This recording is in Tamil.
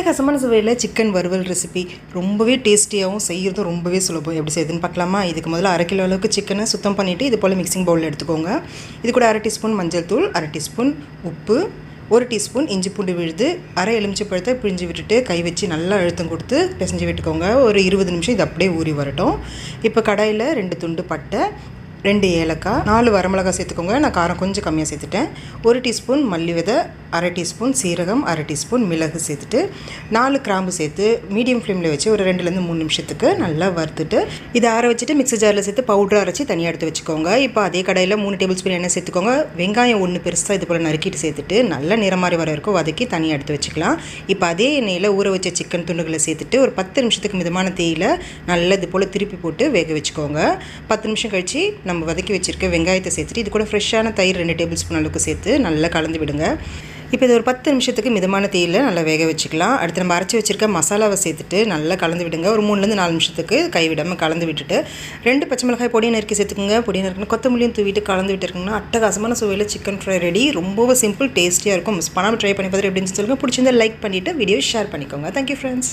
அட்டகாசமான சுவையில் சிக்கன் வறுவல் ரெசிபி ரொம்பவே டேஸ்டியாகவும் செய்கிறதும் ரொம்பவே சுலபம். எப்படி செய்யுதுன்னு பார்க்கலாமா? இதுக்கு முதல்ல அரை கிலோ அளவுக்கு சிக்கனை சுத்தம் பண்ணிவிட்டு இது போல் மிக்சிங் பவுலில் எடுத்துக்கோங்க. இது கூட அரை டீஸ்பூன் மஞ்சள் தூள் அரை டீஸ்பூன் உப்பு ஒரு டீஸ்பூன் இஞ்சி பூண்டு விழுது அரை எலுமிச்சை பழத்தை பிழிஞ்சு விட்டுட்டு கை வச்சு நல்லா அழுத்தம் கொடுத்து பிசைஞ்சு விட்டுக்கோங்க. ஒரு இருபது நிமிஷம் இது அப்படியே ஊறி வரட்டும். இப்போ கடாயில் ரெண்டு துண்டு பட்டை ரெண்டு ஏலக்காய் நாலு வரமிளகாய் சேர்த்துக்கோங்க. நான் காரம் கொஞ்சம் கம்மியாக சேர்த்துட்டேன். ஒரு டீஸ்பூன் மல்லி விதை அரை டீஸ்பூன் சீரகம் அரை டீஸ்பூன் மிளகு சேர்த்துட்டு நாலு கிராம்பு சேர்த்து மீடியம் ஃப்ளேமில் வச்சு ஒரு ரெண்டுலேருந்து மூணு நிமிஷத்துக்கு நல்லா வறுத்துட்டு இதை ஆற வச்சுட்டு மிக்ஸி ஜாரில் சேர்த்து பவுடர் அரைச்சி தனியாக எடுத்து வச்சுக்கோங்க. இப்போ அதே கடையில் மூணு டேபிள் ஸ்பூன் எண்ணெய் சேர்த்துக்கோங்க. வெங்காயம் ஒன்று பெருசாக இது போல் நறுக்கிட்டு சேர்த்துட்டு நல்லா நிறம் மாதிரி வர வரைக்கும் வதக்கி தனியாக எடுத்து வச்சுக்கலாம். இப்போ அதே எண்ணெயில் ஊற வச்ச சிக்கன் துண்டுகளை சேர்த்துட்டு ஒரு பத்து நிமிஷத்துக்கு மிதமான தேயில நல்லா இது போல் திருப்பி போட்டு வேக வச்சுக்கோங்க. பத்து நிமிஷம் கழித்து நம்ம வதக்கி வச்சுருக்க வெங்காயத்தை சேர்த்துட்டு இது கூட ஃப்ரெஷ்ஷான தயிர் ரெண்டு டேபிள் ஸ்பூன் அளவுக்கு சேர்த்து நல்லா கலந்து விடுங்க. இப்போ இது ஒரு பத்து நிமிஷத்துக்கு மிதமான தீயில் நல்லா வேக வச்சுக்கலாம். அடுத்து நம்ம அரைச்சி வச்சுருக்க மசாலாவை சேர்த்துட்டு நல்லா கலந்து விடுங்க. ஒரு மூணுலேருந்து நாலு நிமிஷத்துக்கு கைவிடாமல் கலந்து விட்டுட்டு ரெண்டு பச்சை மிளகாய் பொடியை நறுக்கி சேர்த்துக்குங்க. பொடியை நறுக்கணும் கொத்தமல்லியும் தூவிட்டு கலந்து விட்டுருக்குங்கன்னா அட்டகாசமான சுவையில் சிக்கன் ஃப்ரை ரெடி ரொம்ப சிம்பிள் டேஸ்டியாக இருக்கும். மிஸ் பண்ணாமல் ட்ரை பண்ணி பார்த்துட்டு எப்படின்னு சொல்லுங்கள் பிடிச்சிருந்தா லைக் பண்ணிவிட்டு வீடியோ ஷேர் பண்ணிக்கோங்க. Thank you friends